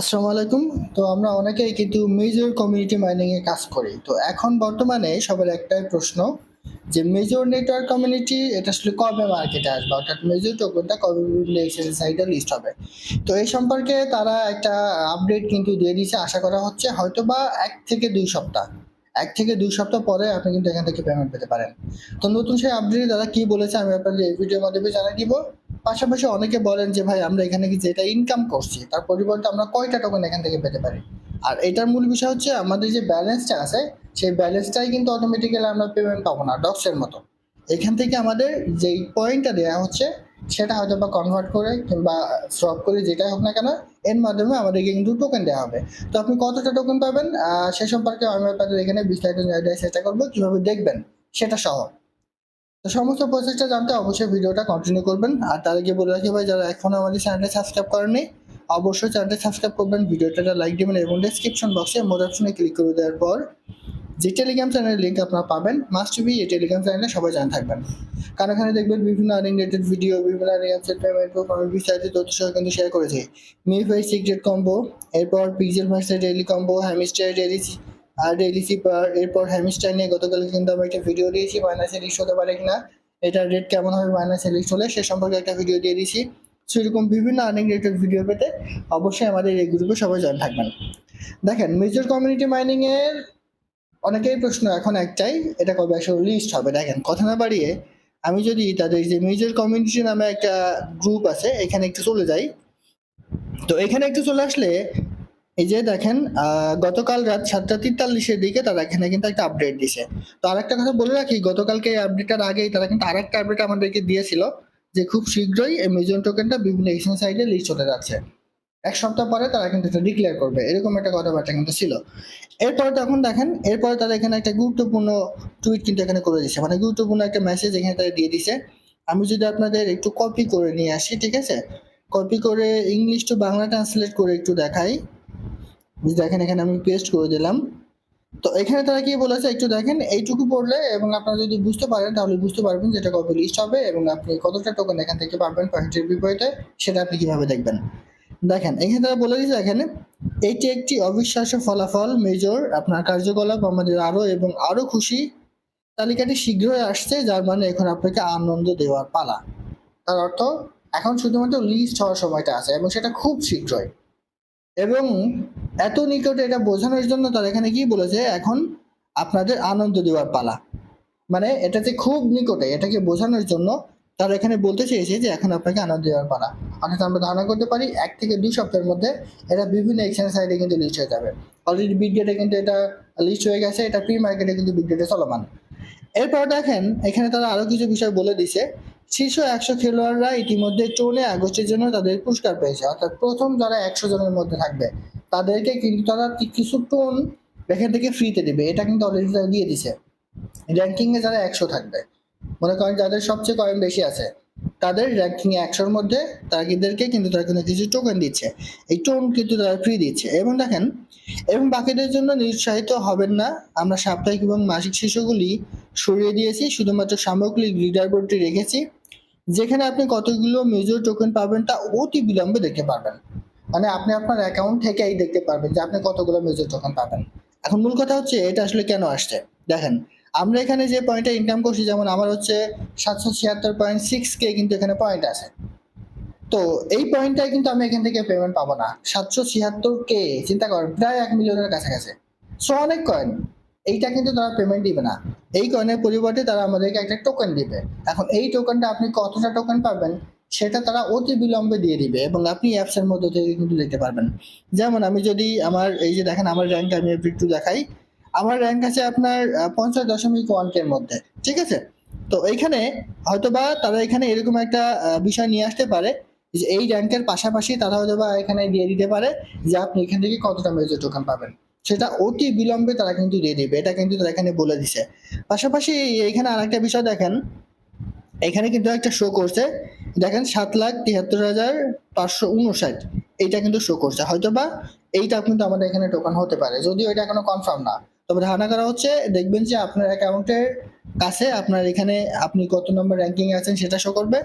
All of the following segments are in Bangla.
আসসালামু আলাইকুম। তো আমরা অনেকেই কিন্তু মেজর কমিউনিটি মাইনিং এ কাজ করি। তো এখন বর্তমানে সবার একটাই প্রশ্ন যে মেজর নেটওয়ার্ক কমিউনিটি এটা আসলে কবে মার্কেটে আসবে? অর্থাৎ মেজর টোকেনটা কবে এক্সচেঞ্জ সাইটে লিস্ট হবে? তো এই সম্পর্কে তারা একটা আপডেট কিন্তু দিয়ে দিয়েছে। আশা করা হচ্ছে হয়তো বা এক থেকে দুই সপ্তাহ। এক থেকে দুই সপ্তাহ পরে আপনি কিন্তু এখান থেকে পেমেন্ট পেতে পারেন। তো নতুন সেই আপডেট দাদা কি বলেছে আমি আপনাদের এই ভিডিওর মাধ্যমে জানিয়ে দিব। পাশাপাশি অনেকে বলেন যে, ভাই, আমরা এখানে কি যেটা ইনকাম করছি, তার পরিবর্তে আমরা কয়টা টোকেন এখান থেকে পেতে পারি? আর এটার মূল বিষয় হচ্ছে, আমাদের যে ব্যালেন্সটা আছে, সেই ব্যালেন্সটাই কিন্তু অটোমেটিক্যালি আমরা পেমেন্ট পাবো না ডক্সের মতো। এখান থেকে আমাদের যেই পয়েন্টটা দেওয়া হচ্ছে সেটা হয়তো বা কনভার্ট করে কিংবা সলভ করে যেটাই হোক না কেন, এর মাধ্যমে আমাদেরকে কিন্তু টোকেন দেওয়া হবে। তো আপনি কতটা টোকেন পাবেন সে সম্পর্কে আমি আপনাদের এখানে বিস্তারিত জায়গায় চেষ্টা করব, কীভাবে দেখবেন সেটা সহ। তো সমস্ত প্রসেসটা জানতে অবশ্যই ভিডিওটা কন্টিনিউ করবেন। আর তার আগে বলে রাখি ভাই, যারা এখনও আমাদের চ্যানেলটা সাবস্ক্রাইব করেননি, অবশ্যই চ্যানেলটা সাবস্ক্রাইব করবেন ভিডিওটা লাইক দেবেন এবং ডেসক্রিপশন বক্সে মোর অপশনে ক্লিক করে দেওয়ার পর যে টেলিগ্রাম চ্যানেলের লিঙ্ক আপনারা পাবেন মাস্ট বি এই টেলিগ্রাম চ্যানেলে সবাই জানা থাকবেন। কারণ এখানে দেখবেন বিভিন্ন আর্নিং রিলেটেড ভিডিও বিভিন্ন আর্নিং অ্যাপসের পেমেন্ট আমি বিস্তারিত তথ্য সহ কিন্তু শেয়ার করেছি। মিফাই সিক্রেট কম্বো এরপর pixel master daily combo hamster daily আর ডেইলি সিপার এরপর হ্যামিস্টার নিয়ে গতকাল কিন্তু আমি একটা ভিডিও দিয়েছি মাইনাসে লিস্ট হতে পারে কিনা, এটার রেট কেমন হবে মাইনাসে লিস্ট হলে সে সম্পর্কে একটা ভিডিও দিয়ে দিয়েছি। সেরকম বিভিন্ন আর্নিং রিলেটেড ভিডিও পেতে অবশ্যই আমাদের এই গ্রুপে সবাই জয়েন থাকবেন। দেখেন মেজর কমিউনিটি মাইনিং এর অনেকেই প্রশ্ন এখন একটাই, এটা কবে আসলে লিস্ট হবে? দেখেন, কথা না বাড়িয়ে আমি যদি তাদের যে মেজর কমিউনিটি নামে একটা গ্রুপ আছে, এখানে একটু চলে যাই। তো এখানে একটু চলে আসলে, এই যে দেখেন গতকাল রাত সাতটা তেতাল্লিশের দিকে তারা এখানে কিন্তু একটা আপডেট দিছে। তো আরেকটা কথা বলে রাখি, গতকালকে এই আপডেটটার আগেই তারা কিন্তু আরেকটা আপডেট আমাদেরকে দিয়েছিল যে খুব শীঘ্রই এই মেজন টোকেনটা বিভিন্ন এক্সচেঞ্জ সাইডে লিস্ট হতে যাচ্ছে। এক সপ্তাহ পরে তারা কিন্তু এটা ডিক্লেয়ার করবে। এরকম একটা কথাবার্তা কিন্তু ছিল। এরপরে তখন দেখেন, এরপরে তারা এখানে একটা গুরুত্বপূর্ণ টুইট কিন্তু এখানে করে দিছে। মানে গুরুত্বপূর্ণ একটা মেসেজ এখানে তারা দিয়ে দিছে। আমি যদি আপনাদের একটু কপি করে নিয়ে আসি, ঠিক আছে? কপি করে ইংলিশ টু বাংলা ট্রান্সলেট করে একটু দেখাই। দেখেন, এখানে আমি পেস্ট করে দিলাম। তো এখানে তারা কি বলেছে? একটু দেখেন, এইটুকু পড়লে এবং আপনারা যদি বুঝতে পারেন, তাহলে বুঝতে পারবেন যেটা কবে লিস্ট হবে এবং আপনি কতটা টোকেন এখান থেকে পাবেন পয়েন্টের বিপরীতে, সেটা আপনি কীভাবে দেখবেন। দেখেন, এখানে তারা বলে দিয়েছে, এখানে এটি একটি অবিশ্বাস্য ফলাফল মেজর আপনার কার্যকলাপ, আমাদের আরও এবং আরও খুশি তালিকাটি শীঘ্রই আসছে, যার মানে এখন আপনাকে আনন্দ দেওয়ার পালা। তার অর্থ, এখন শুধুমাত্র লিস্ট হওয়ার সময়টা আছে এবং সেটা খুব শীঘ্রই। এবং এত নিকটে এটা বোঝানোর জন্য তারা এখানে কি বলেছে, এখন আপনাদের আনন্দ দেওয়ার পালা। মানে এটাতে খুব নিকটে, এটাকে বোঝানোর জন্য তারা এখানে বলতে চেয়েছে যে এখন আপনাকে আনন্দ দেওয়ার পালা। অর্থাৎ আমরা ধারণা করতে পারি এক থেকে দুই সপ্তাহের মধ্যে এটা বিভিন্ন এক্সচেঞ্জ সাইডে কিন্তু লিস্ট হয়ে যাবে। অলরেডি বিগ ডেটে কিন্তু এটা লিস্ট হয়ে গেছে, এটা প্রি মার্কেটে কিন্তু বিগ ডেটে চলমান। এরপর দেখেন, এখানে তারা আরও কিছু বিষয় বলে দিছে। শীর্ষ একশো খেলোয়াড়রা ইতিমধ্যে চৌনে আগস্টের জন্য তাদের পুরস্কার পেয়েছে। অর্থাৎ প্রথম যারা একশো জনের মধ্যে থাকবে, তাদেরকে কিন্তু তারা কিছু টোন এখান থেকে ফ্রিতে দেবে। এটা কিন্তু অলরেডি তারা দিয়ে দিছে। র্যাঙ্কিংয়ে যারা একশো থাকবে, মনে করেন যাদের সবচেয়ে কয়েন বেশি আছে তাদের র্যাঙ্কিং একশোর মধ্যে তাদেরকে কিন্তু তারা কিন্তু কিছু টোকেন দিচ্ছে। এই টোন কিন্তু তারা ফ্রি দিচ্ছে। এবং দেখেন, এবং বাকিদের জন্য নিরুৎসাহিত হবেন না। আমরা সাপ্তাহিক এবং মাসিক শিশুগুলি সরিয়ে দিয়েছি, শুধুমাত্র সামগ্রিক লিডার বোর্ডটি রেখেছি, যেখানে আপনি কতগুলো মেজর টোকেন পাবেন তা অতি বিলম্বে দেখতে পারবেন। মানে আপনি আপনার অ্যাকাউন্ট থেকেই দেখতে পারবেন যে আপনি কতগুলো মেজর টোকেন পাবেন। এখন মূল কথা হচ্ছে, এটা আসলে কেন আসছে? দেখেন আমরা এখানে যে পয়েন্টে ইনকাম করছি, যেমন আমার হচ্ছে সাতশো ছিয়াত্তর পয়েন্ট সিক্স কে কিন্তু এখানে পয়েন্ট আছে। তো এই পয়েন্টটাই কিন্তু আমি এখান থেকে পেমেন্ট পাবো না। সাতশো ছিয়াত্তর কে চিন্তা করেন প্রায় এক মিলিয়নের কাছাকাছি। সো অনেক কয়েন এইটা কিন্তু তারা পেমেন্ট দিবে না। এই কয়েনের পরিবর্তে তারা আমাদেরকে একটা টোকেন দিবে। এখন এই টোকেনটা আপনি কতটা টোকেন পাবেন, সেটা তারা অতি বিলম্বে দিয়ে দিবে এবং আপনি অ্যাপসের মধ্যে থেকে কিন্তু দেখতে পারবেন। যেমন আমি যদি আমার, এই যে দেখেন, আমার র্যাঙ্ক আমি একটু দেখাই। আমার র্যাঙ্ক আছে আপনার পঞ্চাশ দশমিক ওয়ান কের মধ্যে, ঠিক আছে? তো এইখানে হয়তোবা তারা এখানে এরকম একটা বিষয় নিয়ে আসতে পারে যে এই র্যাঙ্কের পাশাপাশি তারা হয়তোবা এখানে দিয়ে দিতে পারে যে আপনি এখান থেকে কতটা মেজর টোকেন পাবেন। সেটা অতি বিলম্বে তারা কিন্তু দিয়ে দিবে, এটা কিন্তু তারা এখানে বলে দিছে। পাশাপাশি এখানে আরেকটা বিষয় দেখেন, এখানে কিন্তু একটা শো করছে, দেখেন সাত লাখ তিয়াত্তর হাজার পাঁচশো উনষাট, এইটা কিন্তু শো করছে। হয়তোবা এইটা কিন্তু আমাদের এখানে টোকেন হতে পারে, যদিও এটা এখনও কনফার্ম না। তবে ধারণা করা হচ্ছে, দেখবেন যে আপনার অ্যাকাউন্টের কাছে আপনার এখানে আপনি কত নম্বর র্যাঙ্কিং আছেন সেটা শো করবে।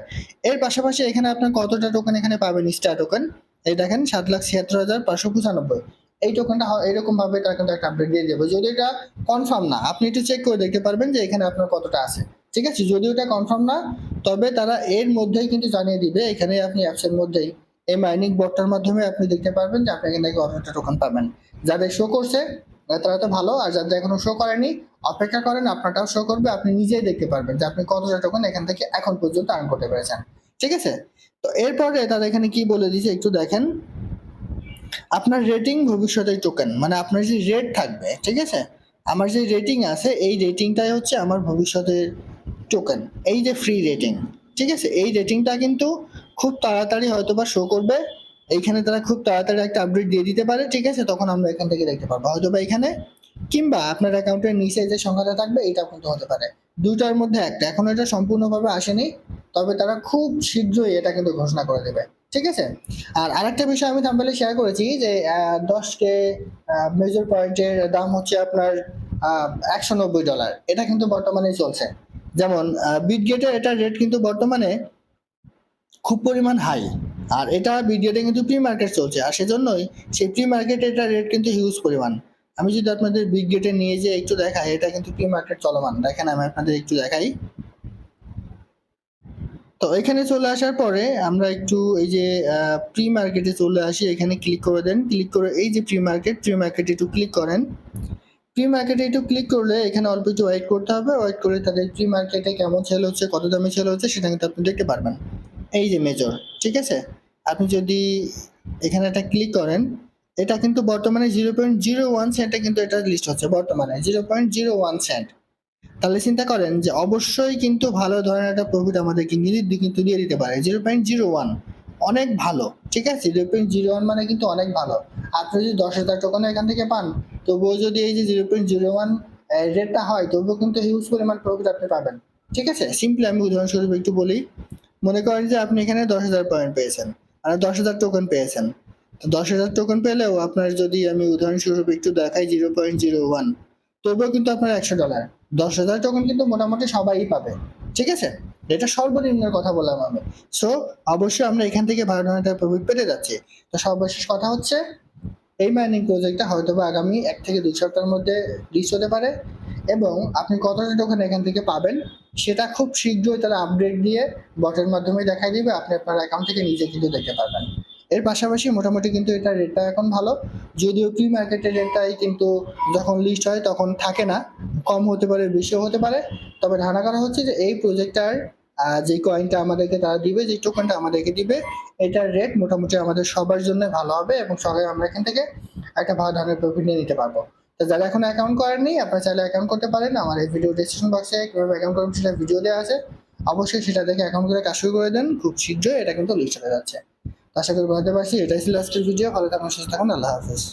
এর পাশাপাশি এখানে আপনার কতটা টোকেন এখানে পাবেন? স্টার টোকেন এই দেখেন, সাত লাখ ছিয়াত্তর হাজার পাঁচশো পঁচানব্বই। এই টোকেনটা এরকম ভাবে তারা কিন্তু একটা আপডেট দিয়ে দেবে। যদি এটা কনফার্ম না, আপনি একটু চেক করে দেখতে পারবেন যে এখানে আপনার কতটা আছে। ঠিক আছে? যদি ওটা কনফার্ম না, তবে তারা এর মধ্যেই কিন্তু জানিয়ে দিবে। এখানে আপনি অ্যাপসের মধ্যেই এই মাইনিং বটটার মাধ্যমে আপনি দেখতে পারবেন যে আপনি এখানে কতটা টোকেন পাবেন। যাদের শো করছে তারা তো ভালো। আর যাদের এখনও শো করেনি, অপেক্ষা করেন, আপনারটাও শো করবে, আপনি নিজেই দেখতে পারবেন যে আপনি কতটা টোকেন এখান থেকে এখন পর্যন্ত আর্ন করতে পেরেছেন। ঠিক আছে? তো এরপরে তারা এখানে কি বলে দিয়েছে একটু দেখেন। আপনার রেটিং ভবিষ্যতের টোকেন মানে আপনার যে রেট থাকবে, ঠিক আছে? আমার যে রেটিং আছে, এই রেটিংটাই হচ্ছে আমার ভবিষ্যতের টোকেন এই যে ফ্রি রেটিং ঠিক আছে? এই রেটিংটা কিন্তু খুব তাড়াতাড়ি হয়তো বা শো করবে। এইখানে তারা খুব তাড়াতাড়ি একটা আপডেট দিয়ে দিতে পারে, ঠিক আছে? তখন আমরা এখান থেকে দেখতে পারব। হয়তো বা এখানে, কিংবা আপনার অ্যাকাউন্টের নিচে যে সংখ্যাটা থাকবে এটা কিন্তু হতে পারে। দুইটার মধ্যে একটা। এখন এটা সম্পূর্ণভাবে আসেনি, তবে তারা খুব শীঘ্রই এটা কিন্তু ঘোষণা করে দেবে, ঠিক আছে? আর আরেকটা বিষয় আমি থাম্বেলে শেয়ার করেছি যে দশ কে মেজর পয়েন্টের দাম হচ্ছে আপনার একশো নব্বই ডলার এটা কিন্তু বর্তমানে চলছে। যেমন বিটগেটের এটার রেট কিন্তু বর্তমানে খুব পরিমাণ হাই আর এটা ভিডিওটা কিন্তু প্রি মার্কেট চলছে। আর সেজন্যই সেই প্রি মার্কেটে এটা রেট কিন্তু হিউজ পরিমাণ। আমি যদি আপনাদের বিগ গেটে নিয়ে যে একটু দেখাই, এটা কিন্তু প্রি মার্কেট চলমান। দেখেন, আমি আপনাদের একটু দেখাই। তো এখানে চলে আসার পরে আমরা একটু এই যে প্রি মার্কেটে চলে আসি, এখানে ক্লিক করে দেন। ক্লিক করে এই যে প্রি মার্কেট প্রি মার্কেটে একটু ক্লিক করেন। প্রি মার্কেটে একটু ক্লিক করলে এখানে অল্প একটু ওয়েট করতে হবে। ওয়েট করে তাদের প্রি মার্কেটে কেমন সেল হচ্ছে, কত দামে সেল হচ্ছে, সেটা কিন্তু আপনি দেখতে পারবেন। এই যে মেজর ঠিক আছে? আপনি যদি এখানে একটা ক্লিক করেন, এটা কিন্তু বর্তমানে জিরো পয়েন্ট জিরো ওয়ান সেন্টে কিন্তু এটা লিস্ট হচ্ছে, বর্তমানে zero point zero one cent তাহলে চিন্তা করেন যে অবশ্যই কিন্তু ভালো ধরনের একটা প্রফিট আমাদেরকে কিন্তু দিয়ে দিতে পারে জিরো পয়েন্ট জিরো ওয়ান অনেক ভালো, ঠিক আছে? জিরো পয়েন্ট জিরো ওয়ান মানে কিন্তু অনেক ভালো। আপনি যদি দশ হাজার টোকেন এখান থেকে পান, তবুও যদি এই যে জিরো পয়েন্ট জিরো ওয়ান রেটটা হয়, তবুও কিন্তু হিউজ পরিমাণ প্রফিট আপনি পাবেন, ঠিক আছে? সিম্পলি আমি উদাহরণস্বরূপ একটু বলি মনে করেন যে আপনি এখানে দশ হাজার পয়েন্ট পেয়েছেন আর দশ হাজার টোকেন পেয়েছেন। তো দশ হাজার টোকেন পেলেও আপনার যদি আমি উদাহরণস্বরূপ একটু দেখাই জিরো পয়েন্ট জিরো ওয়ান তবুও কিন্তু আপনার একশো ডলার দশ হাজার টোকেন কিন্তু মোটামুটি সবাই পাবে, ঠিক আছে? এটা সর্বনিম্নের কথা বললাম আমি। সো অবশ্যই আমরা এখান থেকে ভালো ধরনের প্রফিট পেতে যাচ্ছি। তো সর্বশেষ কথা হচ্ছে, এই মাইনিং প্রজেক্টটা হয়তো বা আগামী এক থেকে দুই সপ্তাহের মধ্যে রিচ হতে পারে। এবং আপনি কতটা টোকেন এখান থেকে পাবেন, সেটা খুব শীঘ্রই তারা আপডেট দিয়ে বটের মাধ্যমে দেখাই দিবে, আপনি আপনার অ্যাকাউন্ট থেকে নিজে কিন্তু দেখতে পারবেন। এর পাশাপাশি মোটামুটি কিন্তু এটা রেটটা এখন ভালো, যদিও প্রি মার্কেটের রেটটাই কিন্তু যখন লিস্ট হয় তখন থাকে না, কম হতে পারে, বেশিও হতে পারে, তবে ধারণা করা হচ্ছে যে এই প্রজেক্টটার যে কয়েনটা আমাদেরকে তারা দিবে, যে টোকেনটা আমাদেরকে দিবে, এটার রেট মোটামুটি আমাদের সবার জন্য ভালো হবে এবং সবাই আমরা এখান থেকে একটা ভালো ধরনের প্রফিট নিয়ে নিতে পারব। যারা এখন অ্যাকাউন্ট করেননি, আপনারা চাইলে অ্যাকাউন্ট করতে পারেন। আমার এই ভিডিও ডিসক্রিপশন বক্সে কীভাবে অ্যাকাউন্ট করবেন সেটা ভিডিও দেওয়া আছে। অবশ্যই সেটা দেখে অ্যাকাউন্ট করে কাজ শুরু করে দেন। খুব শীঘ্রই এটা কিন্তু লিস্ট হয়ে যাচ্ছে। আশা করি বলতে পারছি। এটাই ছিল আজকের ভিডিও ভালো থাকুন, সুস্থ থাকুন। আল্লাহ হাফিজ।